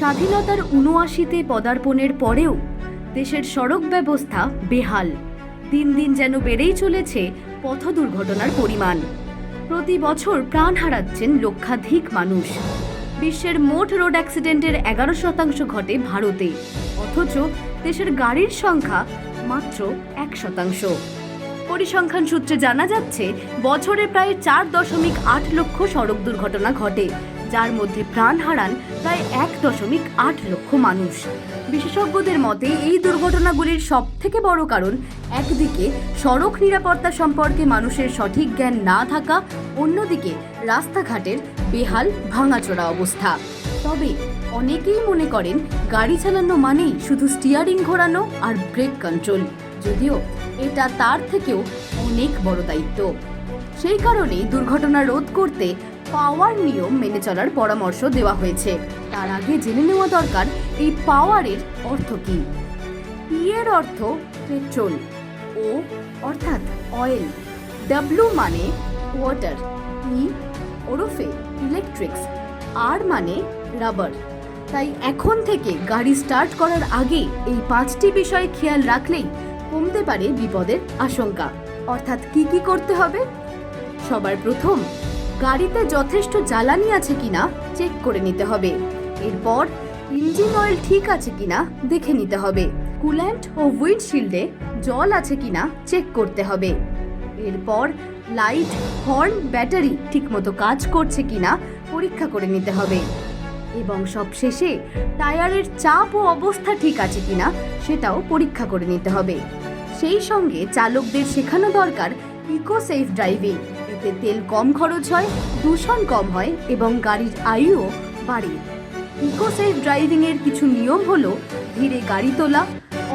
স্বাধীনতার উনআশিতে পদার্পণের পরেও দেশের সড়ক ব্যবস্থা বেহাল। দিন দিন যেন বেড়েই চলেছে পথ দুর্ঘটনার পরিমাণ। প্রতি বছর প্রাণ হারাচ্ছেন লক্ষাধিক মানুষ। বিশ্বের মোট রোড অ্যাক্সিডেন্টের এগারো শতাংশ ঘটে ভারতে। অথচ দেশের গাড়ির সংখ্যা মাত্র এক শতাংশ। পরিসংখ্যান সূত্রে জানা যাচ্ছে, বছরে প্রায় চার দশমিক আট লক্ষ সড়ক দুর্ঘটনা ঘটে। যার মধ্যে প্রাণ হারান প্রায় এক দশমিক আট লক্ষ মানুষ। বিশেষজ্ঞদের মতে, এই দুর্ঘটনাগুলির সব থেকে বড় কারণ একদিকে সড়ক নিরাপত্তা সম্পর্কে মানুষের সঠিক জ্ঞান না থাকা, অন্যদিকে রাস্তাঘাটের বেহাল, ভাঙাচোরা অবস্থা। তবে অনেকেই মনে করেন, গাড়ি চালানো মানেই শুধু স্টিয়ারিং ঘোরানো আর ব্রেক কন্ট্রোল যদিও এটা তার থেকেও অনেক বড় দায়িত্ব। সেই কারণেই দুর্ঘটনা রোধ করতে পাওয়ার নিয়ম মেনে চলার পরামর্শ দেওয়া হয়েছে। তার আগে জেনে নেওয়া দরকার, এই পাওয়ারের অর্থ কী? পি অর্থ পেট্রোল। ও অর্থাৎ অয়েল। ডাব্লু মানে ওয়াটার ই ওরফে ইলেকট্রিক্স আর মানে রাবার। তাই এখন থেকে গাড়ি স্টার্ট করার আগে এই পাঁচটি বিষয় খেয়াল রাখলেই কমতে পারে বিপদের আশঙ্কা। অর্থাৎ কি কি করতে হবে? সবার প্রথম গাড়িতে যথেষ্ট জ্বালানি আছে কিনা চেক করে নিতে হবে। এরপর ইঞ্জিন অয়েল ঠিক আছে কিনা দেখে নিতে হবে। কুল্যান্ট ও উইন্ডশিল্ডে জল আছে কিনা চেক করতে হবে। এরপর লাইট হর্ন ব্যাটারি ঠিকমতো কাজ করছে কিনা পরীক্ষা করে নিতে হবে। এবং সবশেষে টায়ারের চাপ ও অবস্থা ঠিক আছে কিনা সেটাও পরীক্ষা করে নিতে হবে। সেই সঙ্গে চালকদের শেখানো দরকার ইকো সেফ ড্রাইভিং এতে তেল কম খরচ হয়, দূষণ কম হয় এবং গাড়ির আয়ুও বাড়ে। ইকো সেফ ড্রাইভিং এর কিছু নিয়ম হলো ধীরে গাড়ি তোলা,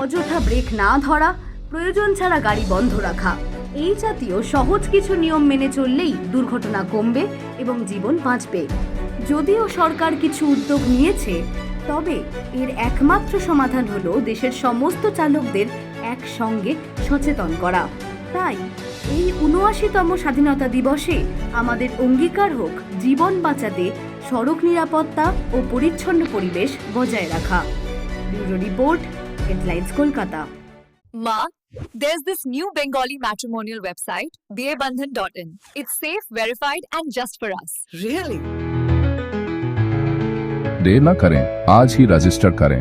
অযথা ব্রেক না ধরা, প্রয়োজন ছাড়া গাড়ি বন্ধ রাখা। এই জাতীয় সহজ কিছু নিয়ম মেনে চললেই দুর্ঘটনা কমবে এবং জীবন বাঁচবে। যদিও সরকার কিছু উদ্যোগ নিয়েছে, তবে এর একমাত্র সমাধান হলো দেশের সমস্ত চালকদের একসঙ্গে সচেতন করা। তাই এই উনআশিতম স্বাধীনতা দিবসে আমাদের অঙ্গীকার হোক জীবন বাঁচাতে সড়ক নিরাপত্তা ও পরিচ্ছন্ন পরিবেশ বজায় রাখা bureau report headlines Kolkata Ma, there's this new Bengali matrimonial website, bearbandhan.in. It's safe, verified, and just for us. Really? देर न करें आज ही रजिस्टर करें